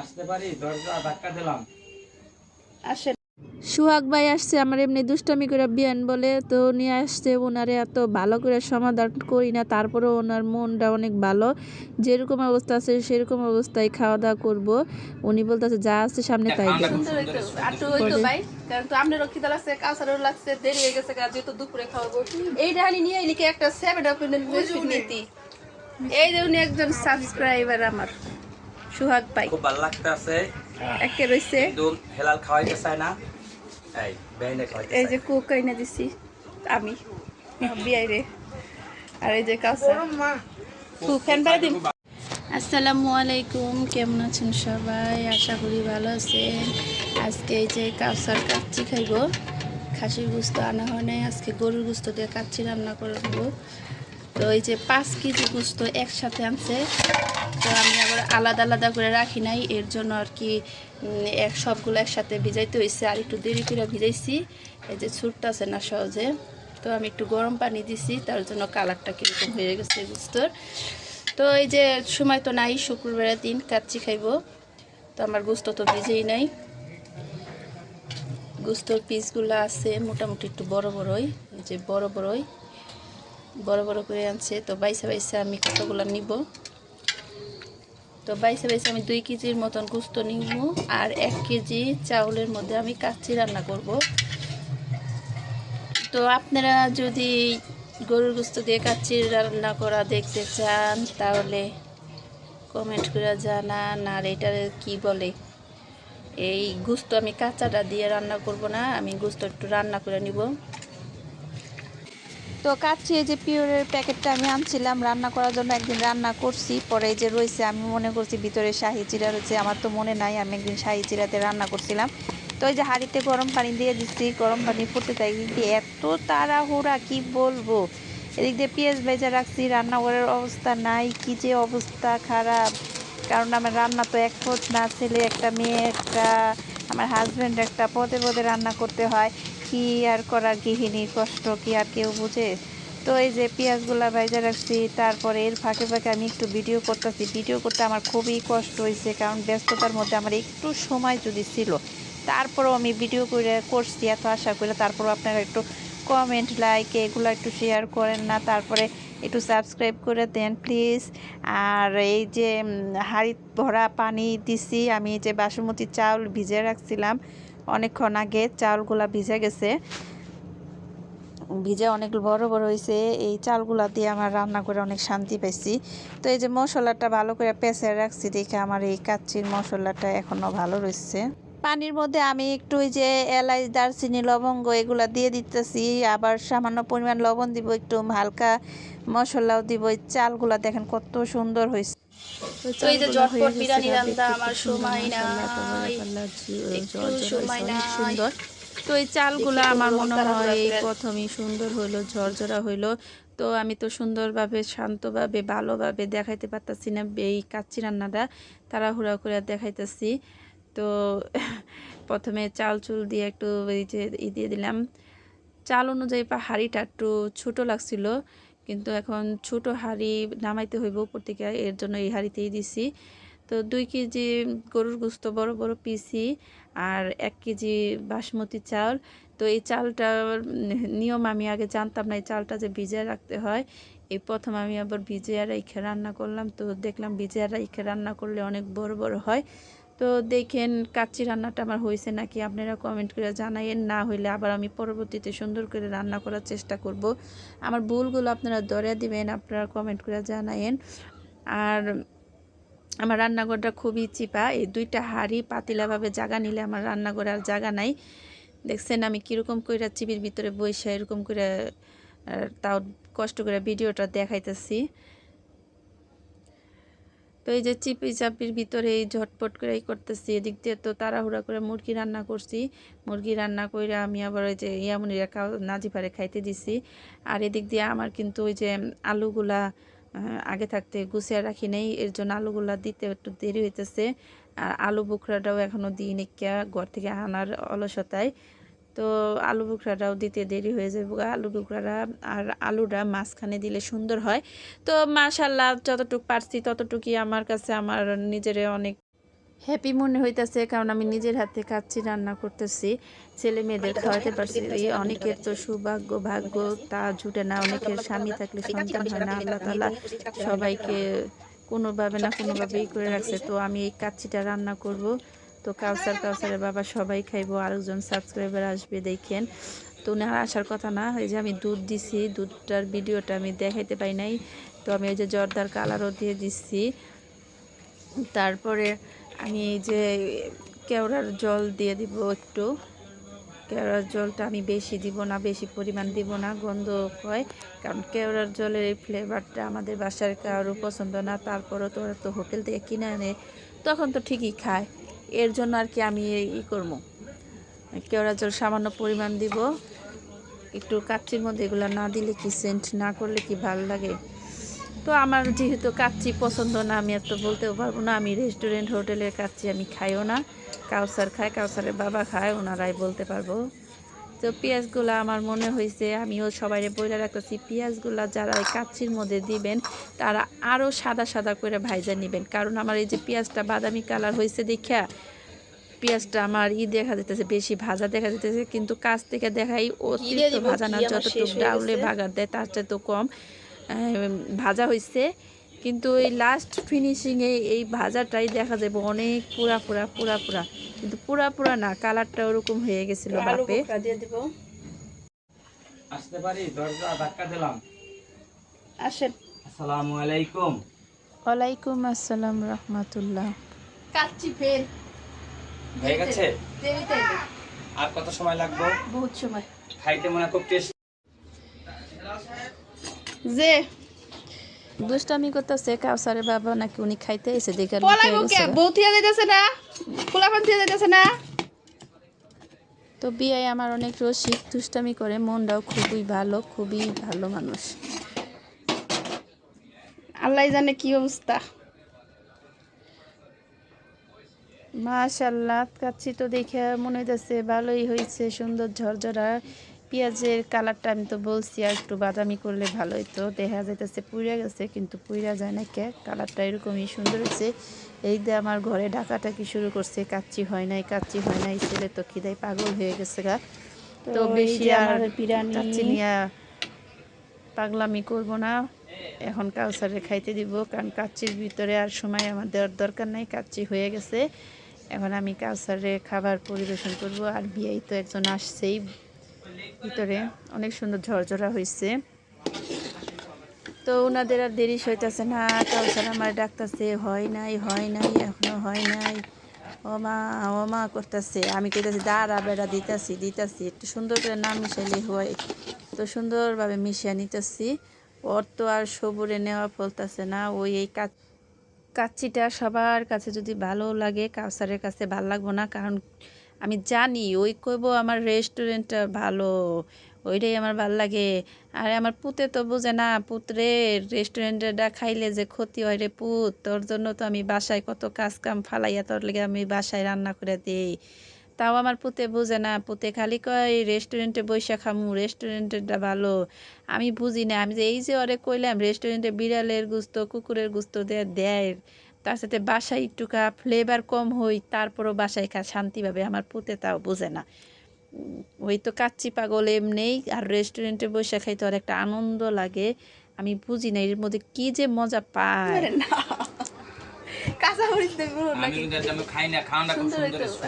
আসতে পারি দরজা ধাক্কা দিলাম। আসেন। সুহাগ ভাই আসছে আমার এমনি দুষ্টামি করে বিয়ান বলে তো নিয়ে আসছে ওনারে এত ভালো করে সমাধান করি না তারপরেও ওনার মনটা অনেক ভালো। যেরকম অবস্থা আছে সেরকম অবস্থায় খাওয়া দাওয়া করব। উনি বলতেছে যা আছে সামনে তাই হয়ে এই ডাহানি নিয়ে এলিকে একটা সেভেন নীতি? এই যে উনি একজন সাবস্ক্রাইবার আমার। সুহাগ ভাই। খুব ভালো লাগতেছে। একে রয়েছে কিন্তু হেলাল খাওয়াইতে চায় না। এই বেইনে খাওয়াইতে এই যে কুক এনে দিছি আমি বিয়াই রে। আর এই যে কাউসার কুক ফ্যান পাড়া দিন। আসসালামু আলাইকুম কেমন আছেন সবাই? আশা করি ভালো আছেন। আজকে এই যে কাউসার কাচ্চি খাইব। খাসির গুস্ত আনা হয় নাই। আজকে গরুর গুস্ত দিয়ে কাচ্চি রান্না করব তো এই যে পাঁচ কেজি গুস্ত একসাথে আনছে, তো আমি আবার আলাদা আলাদা করে রাখি নাই, এর জন্য আর কি এক সবগুলো একসাথে ভিজাইতে হয়েছে আর একটু দেরি করে ভিজাইছি, এই যে ছুটতে আছে না সহজে, তো আমি একটু গরম পানি দিছি, তার জন্য কালারটা কীরকম হয়ে গেছে গুস্তর। তো এই যে সময় তো নাই, শুক্রবারের দিন কাচ্চি খাইবো, তো আমার গুস্ত তো ভিজেই নাই। গুস্তর পিসগুলো আছে, মোটামুটি একটু বড় বড়ই, এই যে বড় বড়ই। বড় বড় করে আনছে। তো বাইসে বাইসে আমি কতগুলো নিব? তো বাইসে বাইসে আমি দুই কেজির মতন গুস্ত নিব আর এক কেজি চাউলের মধ্যে আমি কাচ্চি রান্না করব। তো আপনারা যদি গরুর গুস্ত দিয়ে কাচ্চি রান্না করা দেখতে চান, তাহলে কমেন্ট করে জানান আর এটা কি বলে? এই গুস্ত আমি কাঁচাটা দিয়ে রান্না করব না, আমি গুস্ত একটু রান্না করে নিব। তো কাচ্ছি এই যে পিওরের প্যাকেটটা আমি আনছিলাম, রান্না করার জন্য একদিন রান্না করছি, পরে যে রয়েছে, আমি মনে করছি ভিতরে শাহি চিরা রয়েছে, আমার তো মনে নাই, আমি একদিন শাহি চিরাতে রান্না করছিলাম। তো এই যে হাঁড়িতে গরম পানি দিয়ে দিচ্ছি, গরম পানি ফুটতে তাই কিন্তু এত তাড়াহুড়া, কি বলব? এদিক দিয়ে পেঁয়াজ ভেজা রাখছি, রান্নাঘরের অবস্থা নাই, কি যে অবস্থা খারাপ। কারণ আমার রান্না তো এক খোঁজ না, ছেলে একটা, মেয়ে একটা, আমার হাজব্যান্ড একটা, পদে পদে রান্না করতে হয়। কি আর করার গৃহিণীর কষ্ট কি আর কেউ বুঝে? তো এই যে পেঁয়াজগুলা ভাইজা রাখছি, তারপরে এর ফাঁকে ফাঁকে আমি একটু ভিডিও করতেছি। ভিডিও করতে আমার খুবই কষ্ট হয়েছে কারণ ব্যস্ততার মধ্যে আমার একটু সময় যদি ছিল, তারপরও আমি ভিডিও করে করছি এত আশা করে তারপরও আপনারা একটু কমেন্ট লাইক এগুলো একটু শেয়ার করেন না, তারপরে একটু সাবস্ক্রাইব করে দেন প্লিজ আর এই যে হাঁড়ি ভরা পানি দিছি, আমি যে বাসমতি চাউল ভিজে রাখছিলাম অনেকক্ষণ আগে চালগুলা ভিজে গেছে। ভিজে অনেক বড় বড় হয়েছে এই চালগুলা দিয়ে আমার রান্না করে অনেক শান্তি পাইছি। তো এই যে মশলাটা ভালো করে পেঁচে রাখছি দেখে আমার এই কাচ্চির মশলাটা এখনও ভালো রয়েছে পানির মধ্যে আমি একটু ওই যে এলাচ, দারচিনি, লবঙ্গ এগুলা দিয়ে দিতেছি। আবার সামান্য পরিমাণ লবণ দিব, একটু হালকা মশলাও দিব। চালগুলা দেখেন কত সুন্দর হয়েছে তো এই যে ঝটপট বিরিয়ানি রান্না আমার সময় একটু সময় নাই সুন্দর। তো এই চালগুলো আমার মনে হয় প্রথমেই সুন্দর হইল ঝরঝরা হইল। তো আমি তো সুন্দরভাবে শান্তভাবে ভালোভাবে দেখাইতে পারতাছি না এই কাচ্চি রান্নাটা তাড়াহুড়া করে দেখাইতেছি। তো প্রথমে চাল চুল দিয়ে একটু এই যে ই দিয়ে দিলাম। চাল অনুযায়ী পা হাঁড়িটা একটু ছোটো লাগছিল কিন্তু এখন ছোট হাঁড়ি নামাইতে হইব উপর থেকে, এর জন্য এই হাঁড়িতেই দিছি। তো দুই কেজি গরুর গোস্ত, বড় বড় পিসি আর এক কেজি বাসমতি চাল। তো এই চালটার নিয়ম আমি আগে জানতাম না, এই চালটা যে ভিজিয়ে রাখতে হয়। এই প্রথম আমি আবার ভিজিয়ে রাইখে রান্না করলাম, তো দেখলাম ভিজিয়ে রাইখে রান্না করলে অনেক বড় বড় হয়। তো দেখেন কাচ্চি রান্নাটা আমার হয়েছে নাকি? আপনারা কমেন্ট করে জানাইয়েন, না হইলে আবার আমি পরবর্তীতে সুন্দর করে রান্না করার চেষ্টা করব। আমার ভুলগুলো আপনারা ধরে দিবেন, আপনারা কমেন্ট করে জানাইয়েন। আর আমার রান্নাঘরটা খুবই চিপা, এই দুইটা হাঁড়ি পাতিলাভাবে জায়গা নিলে আমার রান্নাঘরে আর জায়গা নাই। দেখছেন আমি কীরকম করে চিবির ভিতরে বইসা এরকম করে তাও কষ্ট করে ভিডিওটা দেখাইতেছি। তো এই যে চিপি চাপির ভিতরে এই ঝটপট করে এই করতেছি, এদিক দিয়ে তো তাড়াহুড়া করে মুরগি রান্না করছি। মুরগি রান্না করে আমি আবার ওই যে ইয়ামুনিরা খাও, নাজিফারে খাইতে দিছি। আর এদিক দিয়ে আমার কিন্তু ওই যে আলুগুলা আগে থাকতে গুছিয়ে রাখি নেই, এর জন্য আলুগুলা দিতে একটু দেরি হইতেছে। আর আলু বুকরাটাও এখনও দিই নিকা ঘর থেকে আনার অলসতায়। তো আলু বুকরাটাও দিতে দেরি হয়ে যাবে আলু বুকরাটা আর আলুটা মাঝখানে দিলে সুন্দর হয়। তো মাশাল্লাহ যতটুকু পারছি ততটুকুই আমার কাছে। আমার নিজের অনেক হ্যাপি মনে হইতাছে, কারণ আমি নিজের হাতে কাচ্চি রান্না করতেছি। ছেলে মেয়েদের খাওয়াতে পারছি অনেকের তো সৌভাগ্য, ভাগ্য তা জুটে না। অনেকের স্বামী থাকলে সন্তান হয় না, আল্লাহ তালা সবাইকে কোনোভাবে না কোনোভাবেই করে রাখছে। তো আমি এই কাচ্চিটা রান্না করব। তো কাউসার কাউসারের বাবা সবাই খাইবো, আরেকজন সাবস্ক্রাইবার আসবে, দেখেন। তো ওনার আসার কথা না এই যে আমি দুধ দিছি, দুধটার ভিডিওটা আমি দেখাইতে পাই নাই। তো আমি এই যে জর্দার কালারও দিয়ে দিচ্ছি তারপরে আমি এই যে কেওড়ার জল দিয়ে দিব একটু। কেওড়ার জলটা আমি বেশি দিব না, বেশি পরিমাণ দিব না, গন্ধ হয়। কারণ কেওড়ার জলের এই ফ্লেভারটা আমাদের বাসার কারও পছন্দ না, তারপরও তো হোটেল থেকে কিনে আনে, তখন তো ঠিকই খায়। এর জন্য আর কি আমি ই করব। কেওড়া জল সামান্য পরিমাণ দিব। একটু কাচ্চির মধ্যে এগুলো না দিলে কি সেন্ট না করলে কি ভালো লাগে? তো আমার যেহেতু কাচ্চি পছন্দ না, আমি এত বলতেও পারব না। আমি রেস্টুরেন্ট হোটেলের কাচ্চি আমি খাইও না। কাউসার খায়, কাউসারের বাবা খায়, ওনারাই বলতে পারব। তো পেঁয়াজগুলো আমার মনে হয়েছে আমিও সবাই বলে রাখতেছি পেঁয়াজগুলো যারা এই কাচ্চির মধ্যে দিবেন তারা আরও সাদা সাদা করে ভাইজা নেবেন কারণ আমার এই যে পেঁয়াজটা বাদামি কালার হয়েছে দেখা পেঁয়াজটা আমার ই দেখা যেতেছে বেশি ভাজা দেখা যেতেছে কিন্তু কাছ থেকে দেখাই অতিরিক্ত ভাজা না যতটুকু ডাউলে। ভাগার দেয় তার চেয়ে তো কম ভাজা হয়েছে কিন্তু এই লাস্ট ফিনিশিংয়ে এই ভাজাটাই দেখা যাবে অনেক পুরা পুরা পুরা পুরা। কিন্তু পুরা পুরা না কালারটা ওরকম হয়ে গেছিল বাপে। বোখরা দিয়ে দিব। আসতে পারি? দরজা ধাক্কা দিলাম। আসেন। আসসালামু আলাইকুম। ওয়ালাইকুম আসসালাম রহমতুল্লাহ। কাচ্চি ফের হয়ে গেছে? আর কত সময় লাগবে? বহুত সময়। খাইতে মনে খুব টেস্ট যে দুষ্টামি করতেছে কাউসারের বাবা নাকি উনি খাইতে এসে দেখে। বউ থিয়া যাইতেছে না? ফুলাফান থিয়া যাইতেছে না? তো বিয়ে আমার অনেক রসিক দুষ্টামি করে মনটাও খুবই ভালো খুবই ভালো মানুষ। আল্লাহ জানে কি অবস্থা। মাশাল্লাহ কাচ্ছি তো দেখে মনে হইতেছে ভালোই হয়েছে সুন্দর ঝরঝরা। পেঁয়াজের কালারটা আমি তো বলছি আর একটু বাদামি করলে ভালো হতো দেখা যাইতেছে পুড়ে গেছে কিন্তু পুড়া যায় না কে? কালারটা এরকমই সুন্দর হচ্ছে এই দিয়ে আমার ঘরে ডাকাটাকি শুরু করছে কাচ্চি হয় নাই কাচ্চি হয় নাই ছেলে তো খিদাই পাগল হয়ে গেছে গা। তো তো বেশি আর। কাচ্চি নিয়ে পাগলামি করব না। এখন কাউসারে খাইতে দিব কারণ কাচ্চির ভিতরে আর সময় আমার দেওয়ার দরকার নাই। কাচ্চি হয়ে গেছে। এখন আমি কাউসারে খাবার পরিবেশন করব আর বিয়াই তো একজন আসছেই। ভিতরে অনেক সুন্দর ঝরঝরা হয়েছে তো ওনাদের আর দেরি হইতেছে না কাউসার আমার ডাকতেছে, হয় নাই হয় নাই, এখনও হয় নাই। ও মা ও মা করতেছে। আমি কইতাছি, দাঁড়া বেড়া, দিতাছি দিতাছি। একটু সুন্দর করে না মিশাইলে হয়, তো সুন্দরভাবে মিশিয়ে নিতেছি। ওর তো আর সবুরে নেওয়া ফলতেছে না, ওই এই কাজ কাচ্চিটা সবার কাছে যদি ভালো লাগে কাউসারের কাছে ভালো লাগবো না, কারণ আমি জানি, ওই কইব আমার রেস্টুরেন্টটা ভালো, ওইটাই আমার ভালো লাগে। আর আমার পুতে তো বুঝে না পুত্রে রেস্টুরেন্টটা খাইলে যে ক্ষতি হয় রে পুত, তোর জন্য তো আমি বাসায় কত কাজ কাম ফালাইয়া তোর লেগে আমি বাসায় রান্না করে দিই। তাও আমার পুতে বোঝে না, পুতে খালি কয় রেস্টুরেন্টে বৈশা খামু রেস্টুরেন্টেরটা ভালো। আমি বুঝি না, আমি যে এই যে ওরে কইলাম রেস্টুরেন্টে বিড়ালের গুস্ত, কুকুরের গুস্ত দেয় দেয়। তার সাথে বাসায় একটুকা ফ্লেভার কম হই তারপরও বাসায় খা শান্তি পাবে আমার পুতে তাও বোঝে না। ওই তো কাচ্চি পাগল এমনেই আর রেস্টুরেন্টে বসে খাইতে আর একটা আনন্দ লাগে আমি বুঝি না এর মধ্যে কি যে মজা পায়। কাঁচা মরিচ খাই না সুন্দর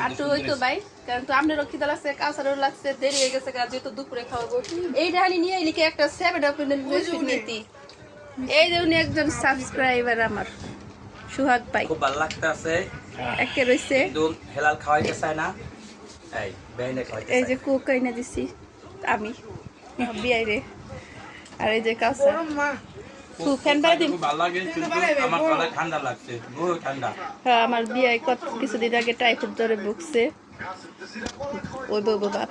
আর তো হইতো ভাই কারণ তো আপনারও খিদা লাগছে কাঁচারও লাগছে দেরি হয়ে গেছে কাজ যেহেতু দুপুরে খাওয়াবো। এই ডাহানি নিয়ে লিখে একটা সেভেন আপ নিতি? এই যে উনি একজন সাবস্ক্রাইবার আমার। সুহাগ ভাই। খুব ভালো লাগতেছে। একে রইছে। কিন্তু হেলাল খাওয়াইতে চায় না। এই বেইনে খাওয়াইতে এই যে কোক এনে দিছি আমি। বিয়াই রে আর এই যে কাঁচা। খুব ফ্যান পাই দিন খুব ভালো লাগে কিন্তু আমার গলা ঠান্ডা লাগছে বহুত ঠান্ডা। হ্যাঁ আমার বিয়াই কত কিছুদিন আগে টাইফয়েড জ্বরে ভুগছে। ওই বউ বাবা